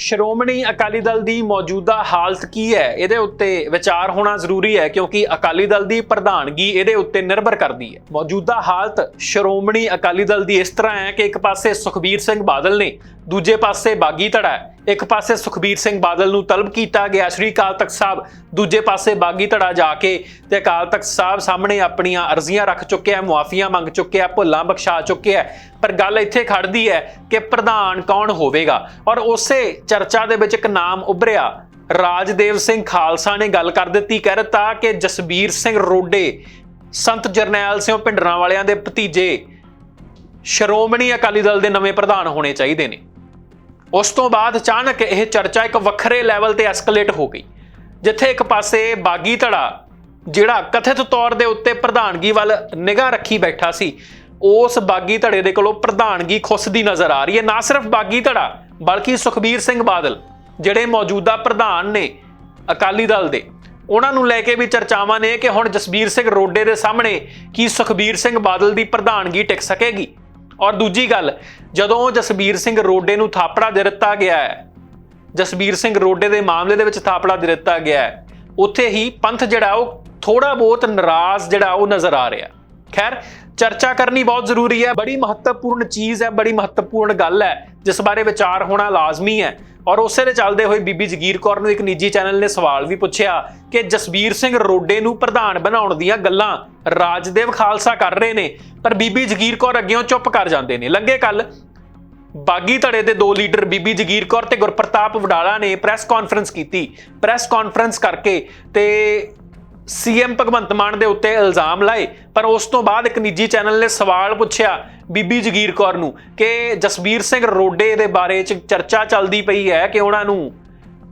ਸ਼੍ਰੋਮਣੀ ਅਕਾਲੀ ਦਲ ਦੀ ਮੌਜੂਦਾ ਹਾਲਤ ਕੀ ਹੈ? ਇਹਦੇ ਉੱਤੇ ਵਿਚਾਰ ਹੋਣਾ ਜ਼ਰੂਰੀ ਹੈ ਕਿਉਂਕਿ ਅਕਾਲੀ ਦਲ ਦੀ ਪ੍ਰਧਾਨਗੀ ਇਹਦੇ ਉੱਤੇ ਨਿਰਭਰ ਕਰਦੀ ਹੈ। ਮੌਜੂਦਾ ਹਾਲਤ ਸ਼੍ਰੋਮਣੀ ਅਕਾਲੀ ਦਲ ਦੀ ਇਸ ਤਰ੍ਹਾਂ ਹੈ ਕਿ ਇੱਕ ਪਾਸੇ ਸੁਖਬੀਰ ਸਿੰਘ ਬਾਦਲ ਨੇ, ਦੂਜੇ ਪਾਸੇ ਬਾਗੀ ਧੜਾ ਹੈ। ਇੱਕ ਪਾਸੇ ਸੁਖਬੀਰ ਸਿੰਘ ਬਾਦਲ ਨੂੰ ਤਲਬ ਕੀਤਾ ਗਿਆ, ਸ੍ਰੀ ਅਕਾਲ ਤਖਤ ਸਾਹਿਬ, ਦੂਜੇ ਪਾਸੇ ਬਾਗੀ ਧੜਾ ਜਾ ਕੇ ਤੇ ਅਕਾਲ ਤਖਤ ਸਾਹਿਬ ਸਾਹਮਣੇ ਆਪਣੀਆਂ ਅਰਜ਼ੀਆਂ ਰੱਖ ਚੁੱਕਿਆ ਮੁਆਫੀਆਂ ਮੰਗ ਚੁੱਕਿਆ ਭੁੱਲਾਂ ਬਖਸ਼ਾ ਚੁੱਕਿਆ ਪਰ ਗੱਲ ਇੱਥੇ ਖੜਦੀ ਹੈ ਕਿ ਪ੍ਰਧਾਨ ਕੌਣ ਹੋਵੇਗਾ। ਔਰ ਉਸੇ ਚਰਚਾ ਦੇ ਵਿੱਚ ਇੱਕ ਨਾਮ ਉਭਰਿਆ। ਰਾਜਦੇਵ ਸਿੰਘ ਖਾਲਸਾ ਨੇ ਗੱਲ ਕਰ ਦਿੱਤੀ, ਕਹਿ ਦਿੱਤਾ ਕਿ ਜਸਬੀਰ ਸਿੰਘ ਰੋਡੇ, ਸੰਤ ਜਰਨੈਲ ਸਿੰਘ ਭਿੰਡਰਾਂ ਵਾਲਿਆਂ ਦੇ ਭਤੀਜੇ, ਸ਼੍ਰੋਮਣੀ ਅਕਾਲੀ ਦਲ ਦੇ ਨਵੇਂ ਪ੍ਰਧਾਨ ਹੋਣੇ ਚਾਹੀਦੇ ਨੇ। ਉਸ ਤੋਂ ਬਾਅਦ ਅਚਾਨਕ ਇਹ ਚਰਚਾ ਇੱਕ ਵੱਖਰੇ ਲੈਵਲ ਤੇ ਐਸਕੇਲੇਟ ਹੋ ਗਈ, ਜਿੱਥੇ ਇੱਕ ਪਾਸੇ ਬਾਗੀ ਧੜਾ, ਜਿਹੜਾ ਕਥਿਤ ਤੌਰ ਦੇ ਉੱਤੇ ਪ੍ਰਧਾਨਗੀ ਵੱਲ ਨਿਗਾਹ ਰੱਖੀ ਬੈਠਾ ਸੀ, ਉਸ ਬਾਗੀ ਧੜੇ ਦੇ ਕੋਲੋਂ ਪ੍ਰਧਾਨਗੀ ਖੁੱਸਦੀ ਨਜ਼ਰ ਆ ਰਹੀ ਹੈ। ਨਾ ਸਿਰਫ ਬਾਗੀ ਧੜਾ, ਬਲਕਿ ਸੁਖਬੀਰ ਸਿੰਘ ਬਾਦਲ, ਜਿਹੜੇ ਮੌਜੂਦਾ ਪ੍ਰਧਾਨ ਨੇ ਅਕਾਲੀ ਦਲ ਦੇ। ਉਹਨਾਂ ਨੂੰ ਲੈ ਕੇ ਵੀ ਚਰਚਾਵਾਂ ਨੇ ਕਿ ਹੁਣ ਜਸਬੀਰ ਸਿੰਘ ਰੋਡੇ ਦੇ ਸਾਹਮਣੇ ਕੀ ਸੁਖਬੀਰ ਸਿੰਘ ਬਾਦਲ ਦੀ ਪ੍ਰਧਾਨਗੀ ਟਿਕ ਸਕੇਗੀ। ਔਰ ਦੂਜੀ ਗੱਲ, ਜਦੋਂ ਜਸਬੀਰ ਸਿੰਘ ਰੋਡੇ ਨੂੰ ਥਾਪੜਾ ਦੇ ਦਿੱਤਾ ਗਿਆ ਹੈ, ਜਸਬੀਰ ਸਿੰਘ ਰੋਡੇ ਦੇ ਮਾਮਲੇ ਦੇ ਵਿੱਚ ਥਾਪੜਾ ਦੇ ਦਿੱਤਾ ਗਿਆ ਹੈ, ਉੱਥੇ ਹੀ ਪੰਥ ਜਿਹੜਾ ਉਹ ਥੋੜਾ ਬਹੁਤ ਨਾਰਾਜ਼ ਜਿਹੜਾ ਉਹ ਨਜ਼ਰ ਆ ਰਿਹਾ। ਖੈਰ, ਚਰਚਾ ਕਰਨੀ ਬਹੁਤ ਜ਼ਰੂਰੀ ਹੈ। ਬੜੀ ਮਹੱਤਵਪੂਰਨ ਚੀਜ਼ ਹੈ, ਬੜੀ ਮਹੱਤਵਪੂਰਨ ਗੱਲ ਹੈ, ਜਿਸ ਬਾਰੇ ਵਿਚਾਰ ਹੋਣਾ ਲਾਜ਼ਮੀ ਹੈ। ਔਰ ਉਸੇ ਦੇ ਚੱਲਦੇ ਹੋਏ ਬੀਬੀ ਜਗੀਰ ਕੌਰ ਨੂੰ ਇੱਕ ਨਿੱਜੀ ਚੈਨਲ ਨੇ ਸਵਾਲ ਵੀ ਪੁੱਛਿਆ ਕਿ ਜਸਬੀਰ ਸਿੰਘ ਰੋਡੇ ਨੂੰ ਪ੍ਰਧਾਨ ਬਣਾਉਣ ਦੀਆਂ ਗੱਲਾਂ ਰਾਜਦੇਵ ਖਾਲਸਾ ਕਰ ਰਹੇ ਨੇ, ਪਰ ਬੀਬੀ ਜਗੀਰ ਕੌਰ ਅੱਗਿਓਂ ਚੁੱਪ ਕਰ ਜਾਂਦੇ ਨੇ। ਲੰਗੇ ਕੱਲ ਬਾਗੀ ਧੜੇ ਦੇ ਦੋ ਲੀਡਰ ਬੀਬੀ ਜਗੀਰ ਕੌਰ ਤੇ ਗੁਰਪ੍ਰਤਾਪ ਵਡਾਲਾ ਨੇ ਪ੍ਰੈਸ ਕਾਨਫਰੰਸ ਕੀਤੀ। ਪ੍ਰੈਸ ਕਾਨਫਰੰਸ ਕਰਕੇ ਤੇ ਸੀਐਮ ਭਗਵੰਤ ਮਾਨ ਦੇ ਉੱਤੇ ਇਲਜ਼ਾਮ ਲਾਏ, ਪਰ ਉਸ ਤੋਂ ਬਾਅਦ ਇੱਕ ਨਿੱਜੀ ਚੈਨਲ ਨੇ ਸਵਾਲ ਪੁੱਛਿਆ ਬੀਬੀ ਜਗੀਰ ਕੌਰ ਨੂੰ ਕਿ ਜਸਬੀਰ ਸਿੰਘ ਰੋਡੇ ਦੇ ਬਾਰੇ ਚ ਚਰਚਾ ਚੱਲਦੀ ਪਈ ਹੈ ਕਿ ਉਹਨਾਂ ਨੂੰ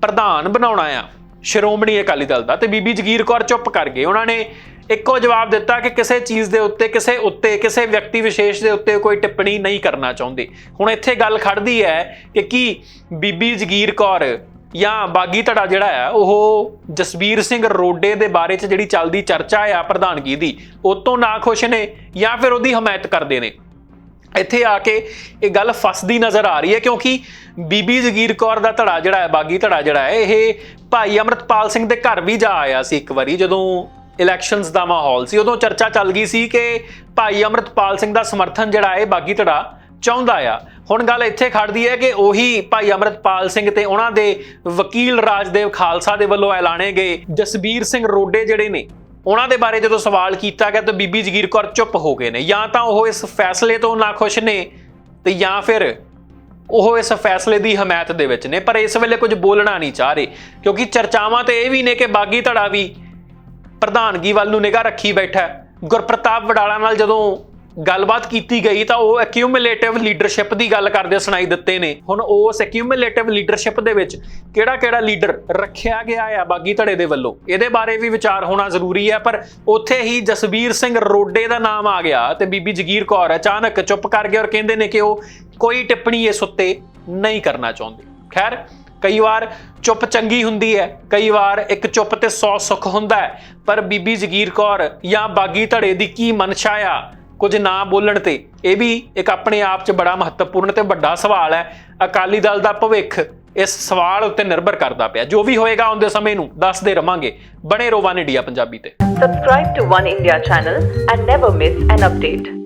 ਪ੍ਰਧਾਨ ਬਣਾਉਣਾ ਆ? ਸ਼੍ਰੋਮਣੀ ਅਕਾਲੀ ਦਲ ਦਾ। ਤੇ ਬੀਬੀ ਜਗੀਰ ਕੌਰ ਚੁੱਪ ਕਰ ਗਏ। ਉਹਨਾਂ ਨੇ ਇੱਕੋ ਜਵਾਬ ਦਿੱਤਾ ਕਿ ਕਿਸੇ ਚੀਜ਼ ਦੇ ਉੱਤੇ, ਕਿਸੇ ਉੱਤੇ, ਕਿਸੇ ਵਿਅਕਤੀ ਵਿਸ਼ੇਸ਼ ਦੇ ਉੱਤੇ ਕੋਈ ਟਿੱਪਣੀ ਨਹੀਂ ਕਰਨਾ ਚਾਹੁੰਦੇ। ਹੁਣ ਇੱਥੇ ਗੱਲ ਖੜਦੀ ਹੈ ਕਿ ਕੀ ਬੀਬੀ ਜਗੀਰ ਕੌਰ ਜਾਂ ਬਾਗੀ ਧੜਾ ਜਿਹੜਾ ਆ ਉਹ ਜਸਬੀਰ ਸਿੰਘ ਰੋਡੇ ਦੇ ਬਾਰੇ ਚ ਜਿਹੜੀ ਚੱਲਦੀ ਚਰਚਾ ਆ ਪ੍ਰਧਾਨਗੀ ਦੀ, ਉਹ ਤੋਂ ਨਾ ਖੁਸ਼ ਨੇ ਜਾਂ ਫਿਰ ਉਹਦੀ ਹਮਾਇਤ ਕਰਦੇ ਨੇ? ਇੱਥੇ ਆ ਕੇ ਇਹ ਗੱਲ ਫਸਦੀ ਨਜ਼ਰ ਆ ਰਹੀ ਹੈ ਕਿਉਂਕਿ ਬੀਬੀ ਜਗੀਰ ਕੌਰ ਦਾ ਧੜਾ ਜਿਹੜਾ ਹੈ, ਬਾਗੀ ਧੜਾ ਜਿਹੜਾ ਹੈ, ਇਹ ਭਾਈ ਅਮਰਤਪਾਲ ਸਿੰਘ ਦੇ ਘਰ ਵੀ ਜਾ ਆਇਆ ਸੀ ਇੱਕ ਵਾਰੀ ਜਦੋਂ ਇਲੈਕਸ਼ਨਸ ਦਾ ਮਾਹੌਲ ਸੀ। ਉਦੋਂ ਚਰਚਾ ਚੱਲ ਗਈ ਸੀ ਕਿ ਭਾਈ ਅਮਰਤਪਾਲ ਸਿੰਘ ਦਾ ਸਮਰਥਨ ਜਿਹੜਾ ਹੈ ਬਾਗੀ ਧੜਾ ਚਾਹੁੰਦਾ ਆ। ਹੁਣ ਗੱਲ ਇੱਥੇ ਖੜਦੀ ਹੈ ਕਿ ਉਹੀ ਭਾਈ ਅਮਰਤਪਾਲ ਸਿੰਘ ਤੇ ਉਹਨਾਂ ਦੇ ਵਕੀਲ ਰਾਜਦੇਵ ਖਾਲਸਾ ਦੇ ਵੱਲੋਂ ਐਲਾਨੇ ਗਏ ਜਸਬੀਰ ਸਿੰਘ ਰੋਡੇ ਜਿਹੜੇ ਨੇ, ਉਹਨਾਂ ਦੇ ਬਾਰੇ ਜਦੋਂ ਸਵਾਲ ਕੀਤਾ ਗਿਆ ਤਾਂ ਬੀਬੀ ਜਗੀਰ ਕੌਰ ਚੁੱਪ ਹੋ ਗਏ ਨੇ। ਜਾਂ ਤਾਂ ਉਹ ਇਸ ਫੈਸਲੇ ਤੋਂ ਨਾਖੁਸ਼ ਨੇ ਤੇ ਜਾਂ ਫਿਰ ਉਹ ਇਸ ਫੈਸਲੇ ਦੀ ਹਮਾਇਤ ਦੇ ਵਿੱਚ ਨੇ, ਪਰ ਇਸ ਵੇਲੇ ਕੁਝ ਬੋਲਣਾ ਨਹੀਂ ਚਾਹ ਰਹੇ, ਕਿਉਂਕਿ ਚਰਚਾਵਾਂ ਤੇ ਇਹ ਵੀ ਨੇ ਕਿ ਬਾਗੀ ਧੜਾ ਵੀ ਪ੍ਰਧਾਨਗੀ ਵੱਲ ਨੂੰ ਨਿਗਾਹ ਰੱਖੀ ਬੈਠਾ ਗੁਰਪ੍ਰਤਾਪ ਵਡਾਲਾ ਨਾਲ ਜਦੋਂ ਗੱਲਬਾਤ ਕੀਤੀ ਗਈ ਤਾਂ ਉਹ ਐਕਿਊਮੂਲੇਟਿਵ ਲੀਡਰਸ਼ਿਪ ਦੀ ਗੱਲ ਕਰਦੇ ਸੁਣਾਈ ਦਿੱਤੇ ਨੇ। ਹੁਣ ਉਸ ਐਕਿਊਮੂਲੇਟਿਵ ਲੀਡਰਸ਼ਿਪ ਦੇ ਵਿੱਚ ਕਿਹੜਾ ਕਿਹੜਾ ਲੀਡਰ ਰੱਖਿਆ ਗਿਆ ਆ ਬਾਗੀ ਧੜੇ ਦੇ ਵੱਲੋਂ? ਇਹਦੇ ਬਾਰੇ ਵੀ ਵਿਚਾਰ ਹੋਣਾ ਜ਼ਰੂਰੀ ਹੈ ਪਰ ਉੱਥੇ ਹੀ ਜਸਬੀਰ ਸਿੰਘ ਰੋਡੇ ਦਾ ਨਾਮ ਆ ਗਿਆ ਤੇ ਬੀਬੀ ਜਗੀਰ ਕੌਰ ਅਚਾਨਕ ਚੁੱਪ ਕਰ ਗਏ ਔਰ ਕਹਿੰਦੇ ਨੇ ਕਿ ਉਹ ਕੋਈ ਟਿੱਪਣੀ ਇਸ ਉੱਤੇ ਨਹੀਂ ਕਰਨਾ ਚਾਹੁੰਦੇ। ਖੈਰ, ਕਈ ਵਾਰ ਚੁੱਪ ਚੰਗੀ ਹੁੰਦੀ ਹੈ, ਕਈ ਵਾਰ ਇੱਕ ਚੁੱਪ ਤੇ 100 ਸੁੱਖ ਹੁੰਦਾ ਹੈ, ਪਰ ਬੀਬੀ ਜਗੀਰ ਕੌਰ ਜਾਂ ਬਾਗੀ ਧੜੇ ਦੀ ਕੀ ਮਨਸ਼ਾ ਆ ਕੁਝ ਨਾ ਬੋਲਣ ਤੇ। ਇਹ ਵੀ ਇੱਕ ਆਪਣੇ ਆਪ 'ਚ ਬੜਾ ਮਹੱਤਵਪੂਰਨ ਤੇ ਵੱਡਾ ਸਵਾਲ ਹੈ। ਅਕਾਲੀ ਦਲ ਦਾ ਭਵਿੱਖ ਇਸ ਸਵਾਲ ਉੱਤੇ ਨਿਰਭਰ ਕਰਦਾ ਪਿਆ। ਜੋ ਵੀ ਹੋਏਗਾ ਆਉਂਦੇ ਸਮੇਂ ਨੂੰ ਦੱਸਦੇ ਰਵਾਂਗੇ। ਬਣੇ ਰਹੋ ਵਨ ਇੰਡੀਆ ਪੰਜਾਬੀ ਤੇ। Subscribe to One India channel and never miss an update.